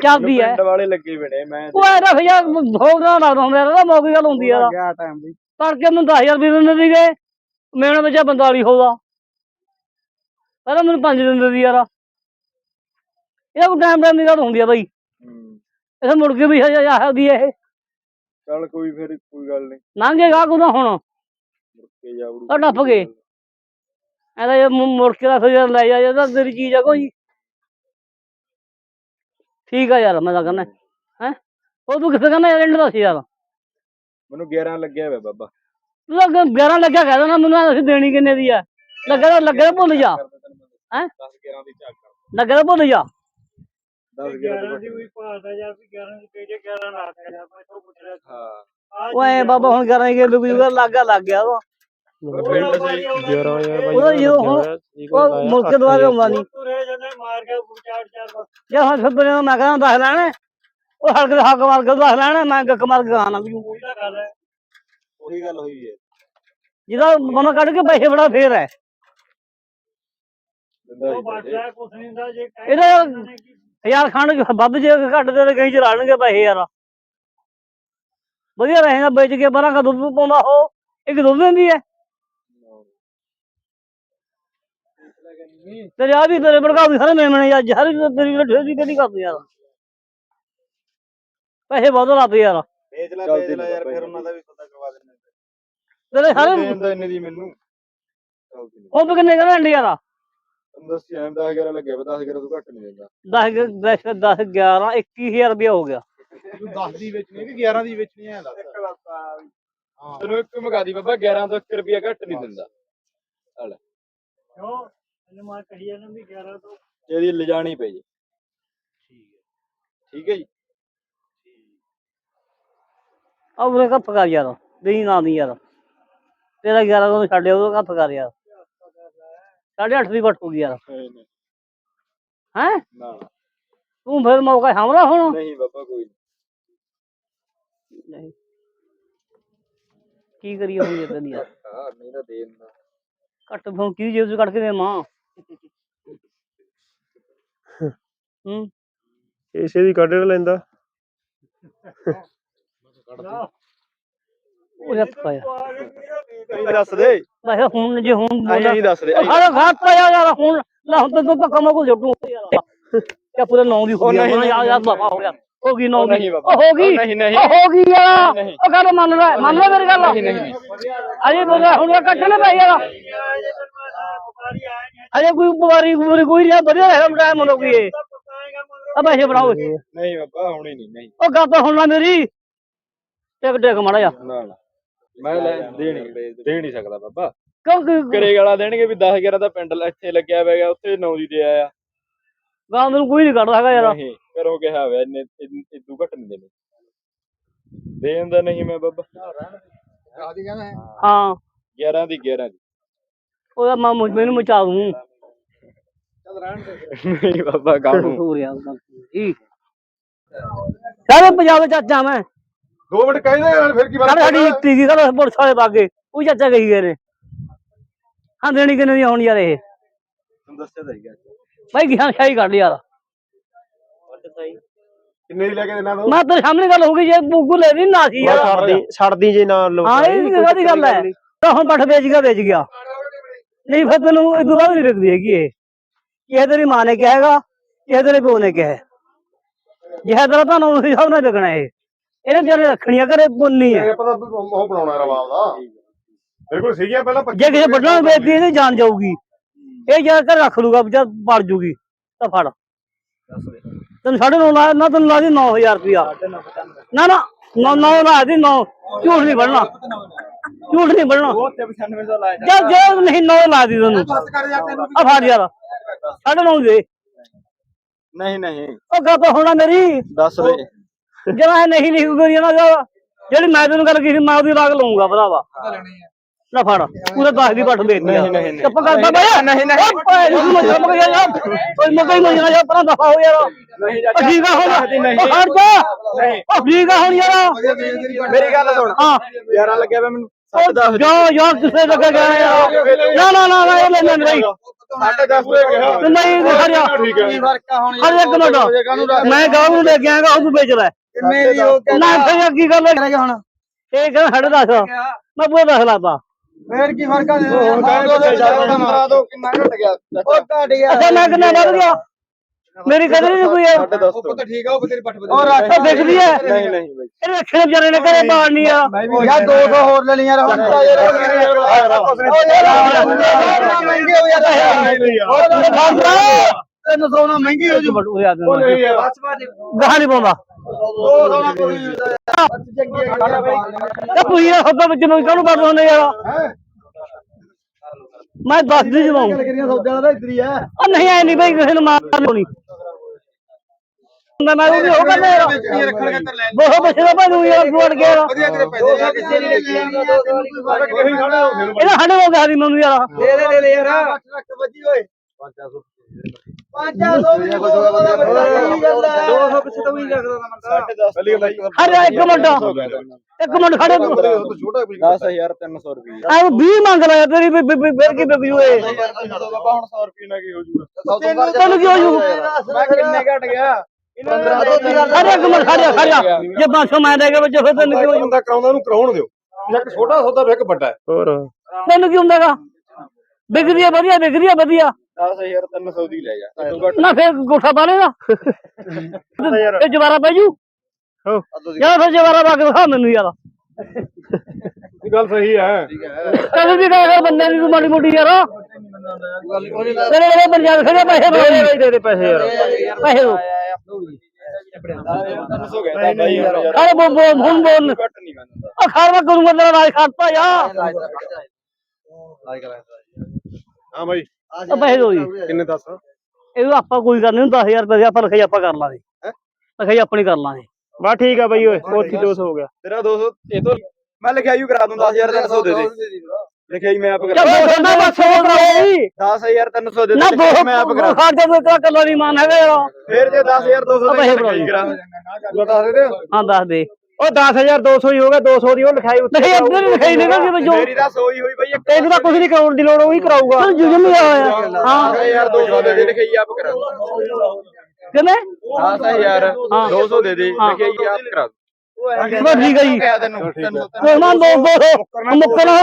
ਚੱਲਦੀ ਪਿੰਡ ਵਾਲੇ ਲੱਗੇ ਮੈਂ ਉਹ ਯਾਰ ਦਾ ਹੁੰਦਾ ਇਹਦਾ ਮੌਕੀ ਗੱਲ ਹੁੰਦੀ ਆ। ਗਿਆ ਟਾਈਮ ਦੀ ਤੜਕੇ ਨੂੰ 10000 ਰੁਪਏ ਦਿੰਦੇ ਸੀਗੇ ਮੇਰੇ ਵਿੱਚ 45 ਹੋਦਾ ਪਹਿਲਾਂ ਮੈਨੂੰ 5 ਦਿੰਦੇ ਸੀ ਯਾਰ। ਇਹ ਕੋਈ ਟਾਈਮ ਟਾਈਮ ਦੀ ਗੱਲ ਹੁੰਦੀ ਆ ਬਾਈ। ਇਹ ਮੁੜ ਕੇ ਵੀ ਆਹਦੀ ਇਹ। ਚੱਲ ਕੋਈ ਫਿਰ ਕੋਈ ਗੱਲ ਨਹੀਂ ਲੰਘੇਗਾ ਕੋਦਾ ਹੁਣ। ਮੁੜ ਕੇ ਜਾਊੜੂ ਉਹ ਨੱਪ ਗਏ। ਐਦਾ ਇਹ ਮੁ- ਮੁੜ ਕੇ ਦਾ ਫਿਰ ਲੈ ਜਾ ਇਹਦਾ ਤੇਰੀ ਚੀਜ਼ ਆ ਕੋਈ। ਠੀਕ ਆ ਯਾਰ ਮੈਂ ਤਾਂ ਕਹਿੰਦਾ ਹੈ? ਉਹ ਤੂੰ ਕਿੱਥੇ ਕਹਿੰਦਾ ਯਾਰ ਇਹਨਾਂ ਦਾ ਸੀ ਯਾਰ। ਮੈਨੂੰ 11 ਲੱਗਿਆ ਹੋਇਆ ਬਾਬਾ। ਤੂੰ ਤਾਂ ਅੱਗੇ 11 ਲੱਗਿਆ ਕਹਿ ਦੇਣਾ ਮੈਨੂੰ ਅਸੀਂ ਦੇਣੀ ਕਿੰਨੇ ਦੀ ਆ। ਲੱਗਾ ਤਾਂ ਲੱਗਾ ਤਾਂ ਭੁੱਲ ਜਾ। ਹੈਂ? 10 11 ਦੀ ਝਾਕ ਕਰ। ਲੱਗਾ ਤਾਂ ਭੁੱਲ ਜਾ। 10 11 ਦੀ ਵੀ ਭਾਦਾ ਯਾਰ ਵੀ 11 ਦੀ ਪੇਜੇ 11 ਲਾ ਕੇ ਯਾਰ ਮੈਂ ਤੋਂ ਪੁੱਛ ਰਿਹਾ ਹਾਂ। ਐ ਬਾਬਾ ਹੁਣ ਕਰਾਂ ਕਿ ਲੁਕ ਜੂਗਾ ਲੱਗਾ ਲੱਗ ਗਿਆ ਉਹ। ਪਿੰਡ ਸਹੀ 11000 ਉਹਦਾ ਜਦੋਂ ਹੁਣ ਉਹ ਮੁੜ ਕੇ ਦੁਬਾਰਾ ਆਉਂਦਾ ਨਹੀਂ ਤੂੰ ਰਹਿ ਜਾਂਦਾ ਮਾਰ ਕੇ ਚਾਰ ਚਾਰ ਬਸ ਜੇ ਹੁਣ ਫਿਰ ਨੂੰ ਮੈਂ ਕਹਿੰਦਾ ਦੱਸ ਲੈਣਾ ਉਹ ਹਲਕ ਦੇ ਹੱਕ ਮਾਰ ਕੇ ਦੱਸ ਲੈਣਾ ਮੈਂ ਗੱਕ ਮਾਰ ਕੇ ਖਾਣਾ ਵੀ ਉਹੀ ਤਾਂ ਗੱਲ ਹੈ। ਉਹੀ ਗੱਲ ਹੋਈ ਹੈ। ਜਿਹਦਾ ਮਨ ਕੱਢ ਕੇ ਪੈਸੇ ਬੜਾ ਫੇਰ ਹੈ। ਹੀ ਇਹਦਾ ਹਜ਼ਾਰ ਖੰਡ ਵੱਧ ਜੇ ਘੱਟ ਦੇ ਤੇ ਕਈ ਚਲਾਣਗੇ ਪੈਸੇ ਯਾਰ। ਵਧੀਆ ਰਹੇਗਾ ਵੇਚ ਕੇ ਬਰਾਂ ਕਾ ਦੁੱਧ ਪਾਉਂਦਾ ਉਹ ਇੱਕ ਦੁੱਧ ਦਿੰਦੀ ਹੈ। ਤੇਰੇ ਆ ਵੀ ਤੇਰੇ ਭੜਕਾ ਵੀ ਸਾਰੇ ਮੇਮਣੇ ਯਾਰ ਹਰ ਤੇਰੀ ਢੇਰੀ ਕਿਹੜੀ ਕਰਦੀ ਯਾਰ? ਪੈਸੇ ਬਹੁਤ ਲਾਤੇ ਯਾਰ। ਵੇਚ ਲੈ ਵੇਚ ਲੈ ਯਾਰ ਫਿਰ ਉਹਨਾਂ ਦਾ ਵੀ ਪਤਾ ਕਰਵਾ ਦਿੰਦੇ ਤੇਰੇ ਸਾਰੇ ਦੇਂਦਾ ਇੰਨੇ ਦੀ ਮੈਨੂੰ। ਉਹ ਕਿੰਨੇ ਕਹਿੰਦੇ ਅੰਡੇ ਯਾਰ? ਤੈਨੂੰ ਦੱਸਿਆ 10 11 ਲੱਗਿਆ 10 11 ਤੋਂ ਘੱਟ ਨਹੀਂ ਦਿੰਦਾ। 10 10 10 11 21000 ਰੁਪਇਆ ਹੋ ਗਿਆ। ਤੂੰ 10 ਦੀ ਵੇਚਣੀ ਕਿ 11 ਦੀ ਵੇਚਣੀ ਹੈ? ਦੱਸ। ਹਾਂ। ਤੈਨੂੰ ਇੱਕ ਮਗਾ ਦੀ ਬਾਬਾ 11 ਤੋਂ 1 ਰੁਪਿਆ ਘੱਟ ਨਹੀਂ ਦਿੰਦਾ। ਹਲ ਕਿਉਂ? ਇਹਨੂੰ ਮੈਂ ਕਹੀ ਜਾਂਦਾ ਵੀ 11 ਤੋਂ ਇਹਦੀ ਲਿਜਾਣੀ ਪਈ ਠੀਕ ਹੈ। ਠੀਕ ਹੈ ਜੀ। ਆ ਉਹਨੇ ਕੱਪ ਕਰ ਯਾਰ ਦੇਈ ਨਾ ਨਹੀਂ ਯਾਰ। ਤੇਰਾ 11 ਤੋਂ ਛੱਡਿਆ ਉਹ ਕੱਪ ਕਰ ਯਾਰ। ਸਾਢੇ ਅੱਠ ਦੀ ਵੱਟ ਹੋ ਗਈ ਯਾਰ। ਨਹੀਂ, ਨਹੀਂ, ਹੈ? ਨਾ। ਤੂੰ ਫਿਰ ਮੌਕਾ ਸਾਂਭਲਾ ਹੁਣ। ਨਹੀਂ ਬਾਬਾ ਕੋਈ ਨਹੀਂ। ਕੀ ਕਰੀਏ ਹੁਣ ਇਹ ਤੇਰੀ ਯਾਰ? ਹਾਂ ਨਹੀਂ ਤਾਂ ਦੇ ਕੱਟ ਫੋਨ ਕੀ ਜੇਬ ਚ ਕੱਢ ਕੇ ਦੇ ਮਾਂ ਹੂੰ। ਇਸੇ ਦੀ ਕੱਢ ਲੈਂਦਾ? ਉਹ ਜੱਤ ਪਾਇਆ। ਨਹੀਂ ਦੱਸ ਦੇ। ਮੈਂ ਕਿਹਾ ਹੁਣ ਜੇ ਹੁਣ ਆਈ ਨਹੀਂ ਦੱਸ ਦੇ। ਉਹ ਸਾਰਾ ਘਾਟ ਪਾਇਆ ਯਾਰ ਹੁਣ ਲੈ ਹੁਣ ਤੈਨੂੰ ਪੱਕਾ ਮੈਂ ਕੋ ਜੱਟੂ ਕਿਆ ਪੂਰੇ ਨੌ ਦੀ ਹੋ ਗਈ ਨਹੀਂ, ਯਾਰ ਯਾਰ ਬਾਬਾ ਹੋ ਗਿਆ। ਹੋ ਗਈ ਨੌ ਉਹ ਦੀ। ਨਹੀਂ ਉਹ ਬਾਬਾ ਹੋ ਗਈ। ਉਹ ਨਹੀਂ ਨਹੀਂ। ਉਹ ਹੋ ਗਈ ਯਾਰ ਨਹੀਂ। ਉਹ ਗੱਲ ਮੰਨ ਲੈ ਮੰਨ ਲੈ ਮੇਰੀ ਗੱਲ। ਨਹੀਂ ਨਹੀਂ। ਅਜੇ ਬੋਲਿਆ ਹੁਣ ਇਹ ਕੱਟਣੇ ਪੈ ਯਾਰ। ਨੇ ਕੋਈ ਨਹੀਂ ਵਧੀਆ ਰਹਿ ਟਾਈਮ ਹੋ ਗਈ ਇਹ। ਪਕਾਏਗਾ ਆ ਪੈਸੇ ਬਣਾਓ ਇਹ। ਨਹੀਂ ਬਾਬਾ ਹੁਣੀ ਨਹੀਂ ਨਹੀਂ। ਉਹ ਗੱਲ ਤਾਂ ਹੁਣ ਨਾ ਮੇਰੀ। ਟਿਕ ਟਿਕ ਮਾੜਾ ਜਾ ਨਾ ਨਾ। ਮੈਂ ਲੈ ਦੇ ਨਹੀਂ ਦੇ ਨਹੀਂ ਸਕਦਾ ਬਾਬਾ। ਕਿਉਂਕਿ ਕਰੇ ਗਾਲਾਂ ਦੇਣਗੇ ਵੀ 10 11 ਦਾ ਪਿੰਡ ਇੱਥੇ ਲੱਗਿਆ ਹੋਇਆ ਉੱਥੇ 9 ਦੀ ਦੇ ਆਇਆ। ਗਾਂ ਮੈਨੂੰ ਕੋਈ ਨਹੀਂ ਕੱਢਦਾ ਹੈਗਾ ਯਾਰ। ਨਹੀਂ ਕਰੋ ਕਿਹਾ ਹੋਇਆ ਇੰਨੇ ਇਦੂ ਘੱਟ ਨਹੀਂ ਦੇਣੇ। ਦੇਣ ਦਾ ਨਹੀਂ ਮੈਂ ਬਾਬਾ। ਹਾਂ। 11 ਦੀ 11 ਦੀ। ਉਹਦਾ ਮੈਂ ਮੁ- ਮੈਨੂੰ ਮਚਾ ਦੂੰ। ਨਹੀਂ ਬਾਬਾ ਕਾਹਨੂੰ ਸੂਰਿਆ ਠੀਕ। ਸਾਰੇ ਪੰਜਾਬ ਦਾ ਚਾਚਾ ਮੈਂ। ਦੋ ਮਿੰਟ ਕਹਿੰਦੇ ਯਾਰ ਫਿਰ ਕੀ ਸਾਡੇ ਸਾਡੀ ਇੱਤੀ ਕੀ ਸਾਡੇ ਪੁਲਿਸ ਵਾਲੇ ਬਾਗੇ ਉਹ ਚਾਚਾ ਗਈ ਗਏ ਨੇ। ਹਾਂ ਦੇਣੀ ਕਿੰਨੇ ਦੀ ਆਉਣੀ ਯਾਰ ਇਹ। ਤੁਹਾਨੂੰ ਦੱਸਿਆ ਤਾਂ ਹੈਗਾ। ਭਾਈ ਗਿਆਨ ਸ਼ਾਹੀ ਕੱਢ ਯਾਰ। ਕਿੰਨੇ ਦੀ ਲੈ ਕੇ ਦੇਣਾ ਮੈਂ ਤੇਰੇ ਸਾਹਮਣੇ ਗੱਲ ਹੋ ਗਈ ਜੇ ਬੁੱਗੂ ਲੈ ਵੀ ਨਾ ਸੀ ਯਾਰ। ਛੱਡਦੀ ਛੱਡਦੀ ਜੇ ਨਾ ਲੋ ਹਾਂ ਇਹ ਕਾਹਦੀ ਗੱਲ ਹੈ ਤਾਂ ਹੁਣ ਪੱਠ ਵੇਚ ਗਿਆ ਵੇਚ ਗਿਆ। ਨਹੀਂ ਫਿਰ ਤੈਨੂੰ ਇਹ ਦੁਬਾਰਾ ਨਹੀਂ ਰੁਕਦੀ ਹੈਗੀ ਇਹ। ਇਹ ਤੇਰੀ ਮਾਂ ਨੇ ਕਿਹਾ ਹੈਗਾ ਇਹ ਤੇਰੇ ਪਿਓ ਨੇ ਕਿਹਾ ਹੈ। ਜਿਹੜਾ ਤੇਰਾ ਤੁਹਾਨੂੰ ਉਸ ਹਿਸਾਬ ਨਾਲ ਵਿਕਣਾ ਇਹ। ਇਹਨੇ ਜਿਹੜੇ ਰੱਖਣੀਆਂ ਘਰੇ ਪੁੰਨੀ ਹੈ। ਪਤਾ ਉਹ ਬਣਾਉਣਾ ਰਵਾਬ ਦਾ ਬਿਲਕੁਲ ਸੀਗੀਆਂ ਪਹਿਲਾਂ ਜੇ ਕਿਸੇ ਵੱਡਾ ਨੂੰ ਵੇਚਦੀ ਇਹਦੀ ਜਾਨ ਜਾਊਗੀ। ਇਹ ਜਾ ਕੇ ਰੱਖ ਲੂਗਾ ਜਦ ਪੜ ਜੂਗੀ ਤਾਂ ਫੜ। ਤੈਨੂੰ ਸਾਢੇ ਨੌ ਲਾ ਨਾ ਤੈਨੂੰ ਲਾ ਦੀ 9000 ਰੁਪਿਆ ਨਾ ਨਾ ਨੌ ਨੌ ਲਾ ਦੀ 9 ਝੂਠ ਨਹੀਂ ਬਣਨਾ। ਝੂਠ ਨਹੀਂ ਬਣਨਾ ਉਹ ਤੇ 95 ਦਾ ਲਾਇਆ ਜਦ ਜੇ ਨਹੀਂ ਨੌ ਲਾ ਦੀ ਤੈਨੂੰ ਆ ਫੜ ਯਾਰ। ਸਾਢੇ ਨੌ ਦੇ ਨਹੀਂ ਨਹੀਂ। ਉਹ ਗੱਪ ਹੋਣਾ ਮੇਰੀ। ਦੱਸ ਦੇ ਜਿਹੜਾ ਇਹ ਨਹੀਂ ਲਿਖ ਕਰੀ ਨਾ ਜੋ ਜਿਹੜੀ ਮੈਂ ਤੈਨੂੰ ਗੱਲ ਕੀਤੀ ਮੈਂ ਉਹਦੀ ਰਾਗ ਲਊਂਗਾ ਭਰਾਵਾ। ਨਾ ਫੜ। ਪੂਰੇ 10 ਦੀ ਪੱਟ ਦੇ ਦਿੱਤੀ ਨਹੀਂ, ਨਹੀਂ, ਨਹੀਂ। ਚੁੱਪ ਕਰਦਾ ਬਾਇਆ ਨਹੀਂ, ਨਹੀਂ। ਚੁੱਪ ਕਰ ਜਾ ਕੋਈ ਮਗਾ ਹੀ ਨਹੀਂ ਜਾ ਪਰਾਂ ਦਫਾ ਹੋ ਯਾਰ। ਨਹੀਂ ਠੀਕ ਆ ਹੁਣ। ਨਹੀਂ। ਉਹ ਖੜ ਜਾ। ਉਹ ਠੀਕ ਆ ਹੁਣ ਯਾਰ। ਮੇਰੀ ਗੱਲ ਸੁਣ। ਹਾਂ। 11 ਲੱਗਿਆ ਵਾ ਮੈਨੂੰ। ਜਾ ਜਾ ਕਿਸੇ ਲੱਗਾ ਗਿਆ ਯਾਰ ਨਾ ਨਾ ਨਾ ਨਾ ਇਹ ਲੈ ਲੈ ਨਹੀਂ। ਸਾਢੇ 10 ਤੇ ਕਿਹਾ ਨਹੀਂ ਹਰਿਆ। ਠੀਕ ਹੈ। ਕੀ ਫ਼ਰਕ ਆ ਹੁਣ ਹਰ ਇੱਕ ਮਿੰਟ ਮੈਂ ਗਾਉਂ ਨੂੰ ਲੈ ਆਂਗਾ ਉਹਨੂੰ ਵੇਚ ਲੈ। ਕਿੰਨੇ ਦੀ ਉਹ ਨਾ ਫਿਰ ਕੀ ਗੱਲ ਹੈ। ਹੁਣ। ਇਹ ਕਹਿੰਦਾ ਸਾਢੇ ਦਸ। ਮੈਂ ਪੂਰੇ ਦਸ ਲਾਤਾ। ਫੇਰ ਕੀ ਫ਼ਰਕ ਆ? ਮੰਗਰਾ ਦੋ ਕਿੰਨਾ ਘਟ ਗਿਆ। ਉਹ ਘਟ ਗਿਆ। ਅੱਛਾ ਮੈਂ ਕਿੰਨਾ ਵੱਧ ਗਿਆ? ਮੇਰੀ ਕਦਰ ਨਹੀਂ ਕੋਈ ਹੈ ਉਹ ਪੁੱਤ ਠੀਕ ਆ ਉਹ ਤੇਰੀ ਪੱਟ ਉਹ ਰੱਖ ਉਹ ਵਿਕਦੀ ਹੈ ਨਹੀਂ ਨਹੀਂ ਬਈ। ਇਹ ਰੱਖੇ ਵਿਚਾਰੇ ਨੇ ਘਰੇ ਬਾੜਨੀ ਆ। ਯਾਰ 200 ਹੋਰ ਲੈ ਲਈ ਯਾਰ ਹੁਣ ਤਾਂ ਯਾਰ ਮਹਿੰਗੇ ਹੋ ਯਾਰ ਤਿੰਨ ਸੌ ਨਾਲ ਮਹਿੰਗੀ ਹੋ ਜੂ। ਉਹ ਯਾਦ ਉਹ ਨਹੀਂ ਯਾਰ। ਗਾਹ ਨਹੀਂ ਪਾਉਂਦਾ। ਦੋ ਸੌ ਨਾਲ ਕੋਈ ਗੱਲ ਇਹ ਕੋਈ ਨਾ ਸੱਦਾ ਵਿੱਚ ਨੂੰ ਕਾਹਨੂੰ ਪੜਦਾ ਹੁੰਦੇ ਯਾਰ? ਮੈਂ ਦੱਸ ਦੀ ਜਵਾਉਂ ਗੱਲ ਕਰੀਆਂ? ਸੌਦੇ ਵਾਲਾ ਤਾਂ ਇੱਧਰ ਹੀ ਆ। ਉਹ ਨਹੀਂ ਐ ਨਹੀਂ ਬਈ ਕਿਸੇ ਨੂੰ ਮਾਰ ਲੋਣੀ ਮੈਂ ਮੈਂ ਉਹ ਵੀ ਉਹ ਕਰਦਾ ਯਾਰ ਵੇਚਣੀ ਰੱਖਣ ਖਾਤਰ ਲੈ ਬਹੁਤ ਬੱਚੇ ਦਾ ਭਾਈ ਯਾਰ ਫੋੜ ਗਿਆ ਵਧੀਆ ਤੇਰੇ ਪੈਸੇ ਜਾ ਕਿਸੇ ਨੇ ਕਹੀਂ ਖੜਾ ਹੋ ਫਿਰ। ਇਹਦਾ ਸਾਡੇ ਹੋ ਗਿਆ ਸੀ ਮੈਨੂੰ ਯਾਰ। ਦੇ ਦੇ ਦੇ ਦੇ ਯਾਰ। ਰੱਖ ਵੱਜੀ ਓਏ। 500 500 ਵੀ ਨਹੀਂ ਬੋਲਦਾ 200 ਪਿੱਛੇ ਤਾਂ ਵੀ ਰੱਖਦਾ ਤਾਂ ਬੰਦਾ। ਪਹਿਲੀ ਗੱਲ ਹਰੇ ਇੱਕ ਮਿੰਟ। ਇੱਕ ਮਿੰਟ ਖੜੇ ਛੋਟਾ ਵੀ 10300 ਰੁਪਏ ਆ 20 ਮੰਗ ਲਿਆ ਤੇਰੀ ਵੀ- ਵੀ- ਵੀ- ਫਿਰ ਕੀ ਇਹ 1300 ਬਾਬਾ ਹੁਣ 100 ਰੁਪਏ ਨਾ ਕੀ ਹੋ ਜੂਗਾ? ਤੈਨੂੰ ਤੈਨੂੰ ਕੀ ਹੋ ਜੂ? ਮੈਂ ਕਿੰਨੇ ਘਟ ਗਿਆ? 1500 ਅਰੇ ਇੱਕ ਮਿੰਟ ਖੜਿਆ ਖੜਿਆ ਜੇ 500 ਮੈਂ ਦੇ ਕੇ ਵਿੱਚ ਫਿਰ ਤੈਨੂੰ ਕੀ ਹੋ ਜੂ ਬੰਦਾ ਕਰਾਉਂਦਾ ਉਹਨੂੰ ਕਰਾਉਣ ਦਿਓ। ਇੱਕ ਛੋਟਾ ਸੌਦਾ ਇੱਕ ਵੱਡਾ ਹੈ। ਹੋਰ? ਤੈਨੂੰ ਕੀ ਹੁੰਦਾਗਾ ਵਿਕਦੀ ਆ ਵਧੀਆ। ਵਿਕਦੀ ਆ ਵਧੀਆ 10300 ਦੀ ਲੈ ਜਾ। ਨਾ ਫਿਰ ਗੋਠਾ ਪਾ ਲੇਗਾ ਇਹ ਜਵਾਰਾ ਪੈ ਜੂ। ਹੋ ਯਾਰ ਫਿਰ ਜਵਾਰਾ ਪਾ ਕੇ ਦਿਖਾ ਮੈਨੂੰ ਯਾਰ। ਇਹ ਗੱਲ ਸਹੀ ਹੈ। ਤੈਨੂੰ ਵੀ ਕਹੇ ਬੰਦੇ ਮਾੜੀ ਮੋਟੀ ਯਾਰ। ਤੇਰੇ ਕੋਲ ਪੰਜਾਬ ਖੜੇ ਪੈਸੇ ਬੋਲ ਦੇ ਦੇ ਪੈਸੇ ਯਾਰ। ਪੈਸੇ ਦੋ। ਅਰੇ ਬੋਲ ਬੋਲ ਹੁਣ ਬੋਲ ਆ ਖਾਰ ਮੈਂ ਕਰੂੰਗਾ ਤੇਰਾ ਰਾਜ ਖਾਤਾ ਯਾਰ ਹਾਂ ਬਾਈ ਆ ਪੈਸੇ ਦੋ ਜੀ ਕਿੰਨੇ ਦੱਸ ਇਹ ਆਪਾਂ ਕੋਈ ਗੱਲ ਨਹੀਂ 10000 ਰੁਪਏ ਆਪਾਂ ਲਿਖਾਈ ਆਪਾਂ ਕਰ ਲਾਂਗੇ ਰਖਾਈ ਆਪਣੀ ਕਰ ਲਾਂਗੇ ਬਾ ਠੀਕ ਆ ਬਈ ਓਏ ਉੱਥੇ 200 ਹੋ ਗਿਆ ਤੇਰਾ 200 ਇਹ ਤੋਂ ਮੈਂ ਲਿਖਿਆ ਯੂ ਕਰਾ ਦੂੰ 10300 ਦੇ ਦੇ ਲਿਖਿਆ ਹੀ ਮੈਂ ਆਪ ਕਰਾ ਦੋ। 10300 ਦੇ ਨਾ ਦੇ ਮੈਂ ਆਪ ਕਰਾ ਖਾਰ ਦੇ ਕੋਈ ਕੱਲਾ ਨਹੀਂ ਮਾਨ ਹੈਗਾ ਯਾਰ। ਫੇਰ ਜੇ 10200 ਆ ਦੇ ਫੜਾ ਕਰਾ ਬਤਾ ਦੇ। ਹਾਂ ਦੱਸ ਦੇ। ਉਹ 10200 ਹੀ ਹੋ ਗਿਆ 200 ਦੀ ਉਹ ਲਿਖਾਈ ਉੱਤੇ ਨਹੀਂ ਨਹੀਂ ਲਿਖਾਈ ਨਹੀਂ ਨਾ ਜਿਵੇਂ ਜੋ ਮੇਰੀ ਤਾਂ ਸੋਈ ਹੋਈ ਬਈ ਤੈਨੂੰ ਤਾਂ ਕੁਝ ਨਹੀਂ ਕਰਾਉਣ ਦੀ ਲੋੜ ਉਹ ਹੀ ਕਰਾਊਗਾ। ਤੂੰ ਜੁਜਮ ਹੀ ਹੋਇਆ। ਹਾਂ। ਯਾਰ 200 ਦੇ ਲਿਖਾਈ ਆਪ ਕਰਾ ਕਿਵੇਂ 10000 ਹਾਂ। 200 ਦੇ ਦੇ। ਲਿਖਾਈ ਆਪ ਕਰਾ ਬਸ ਠੀਕ ਹੈ ਜੀ। ਤੈਨੂੰ। ਤੈਨੂੰ ਮੁੱਕਣਾ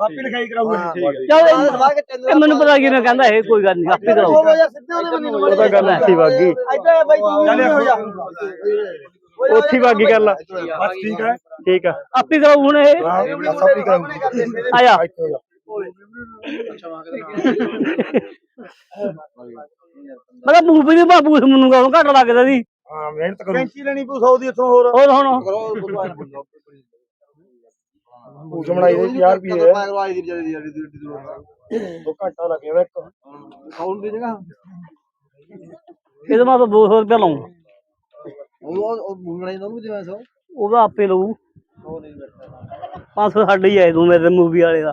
ਆਪੀ ਲਿਖਾਈ ਕਰਾਊਗਾ ਚੱਲ ਇਹ ਮੈਨੂੰ ਪਤਾ ਕਿਵੇਂ ਕਹਿੰਦਾ ਇਹ ਕੋਈ ਗੱਲ ਨਹੀਂ ਆਪੇ ਕਰਾਓ ਉਹ ਤਾਂ ਗੱਲ ਅੱਛੀ ਵਾਗੀ। ਇੱਧਰ ਬਾਈ ਤੂੰ ਵੀ ਹੋ ਜਾ। ਉੱਥੇ ਹੀ ਵਾਗੀ ਗੱਲ ਬਸ ਠੀਕ ਹੈ। ਠੀਕ ਆ। ਆਪੇ ਕਰਾਓ ਹੁਣ ਇਹ। ਹਾਂ ਵੀ ਕਰਾਊਗਾ ਆਇਆ। ਮੈਂ ਤਾਂ ਬੂਫ ਦੀ ਬਾਬੂ ਮੈਨੂੰ ਕਹੂੰ ਘੱਟ ਲੱਗਦਾ ਸੀ। ਹਾਂ ਮਿਹਨਤ ਕਰੋ। ਕੈਂਚੀ ਲੈਣੀ ਪੂ 100 ਦੀ ਇੱਥੋਂ ਹੋਰ। ਹੋਰ ਹੁਣ। ਉਹ ਜਮਣਾਈ ਦੇ 50 ਰੁਪਏ ਹੈ। ਦੋ ਘੰਟਾ ਲੱਗ ਜਾਣਾ ਇੱਕ। ਖਾਉਣ ਦੀ ਜਗ੍ਹਾ। ਇਹਦੇ ਮੈਂ ਤਾਂ 200 ਰੁਪਏ ਲਾਉਂ ਉਹ ਉਹ ਬੁਣਾਈ ਨੂੰ ਵੀ ਦੇਵਾਂ ਸੋ। ਉਹਦਾ ਆਪੇ ਲਊ। 500 ਸਾਡੇ ਹੀ ਆਏ ਤੂੰ ਮੇਰੇ ਮੂਵੀ ਵਾਲੇ ਦਾ।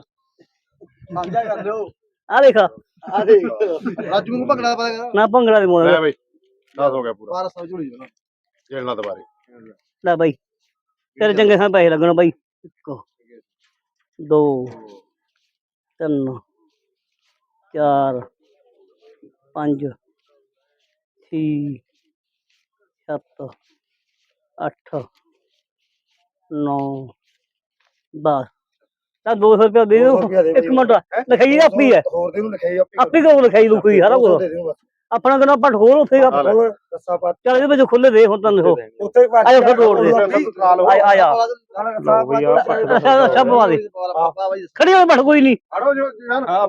ਸਮਝਾ ਕਰ ਲਿਓ। ਆ ਦੇਖ। ਆ ਦੇਖ ਰਾਜੂ ਨੂੰ ਪਕੜਾ ਪਤਾ ਕਰ ਨਾ ਭੰਗੜਾ ਦੇ ਲੈ ਮੋੜ ਬਈ 10 ਹੋ ਗਿਆ ਪੂਰਾ। 1200 ਝੋਲੀ ਦੇਣਾ ਜੇਲਣਾ ਦੁਬਾਰੇ। ਲੈ ਬਾਈ। ਤੇਰੇ ਚੰਗੇ ਸਾਂ ਪੈਸੇ ਲੱਗਣ ਬਾਈ। ਇੱਕ। ਦੋ ਤਿੰਨ ਚਾਰ ਪੰਜ ਛੇ ਸੱਤ ਅੱਠ ਨੌ ਦਸ। ਤਾਂ 200 ਰੁਪਏ ਦੇ ਦਿਓ। ਇੱਕ ਮਿੰਟ ਲਿਖਾਈ ਆਪੀ ਹੈ ਹੋਰ ਦੇ ਨੂੰ ਲਿਖਾਈ ਆਪੀ। ਆਪੀ ਕੋ ਲਿਖਾਈ ਲੁਖਾਈ ਸਾਰਾ ਕੁਝ ਦੇ ਦੇ ਬਸ। ਆਪਣਾ ਕਹਿੰਦਾ ਪੱਟ ਹੋਰ ਉੱਥੇ ਆ ਹੋਰ ਦੱਸਾ ਪਾ ਚੱਲ ਇਹਦੇ ਵਿੱਚ ਖੁੱਲੇ ਦੇ ਹੁਣ ਤੈਨੂੰ ਉੱਥੇ ਪਾ ਆਜੋ ਫਿਰ ਰੋਡ ਦੇ ਆ ਆ ਜਾ ਲਓ। ਬਈ ਆ ਪੱਟ ਅੱਛਾ ਅੱਛਾ ਪਵਾ ਦੇ। ਬਾਬਾ ਬਾਈ ਖੜੀ ਹੋਈ ਬੈਠ ਕੋਈ ਨਹੀਂ। ਹੜੋ ਜੋ ਹਾਂ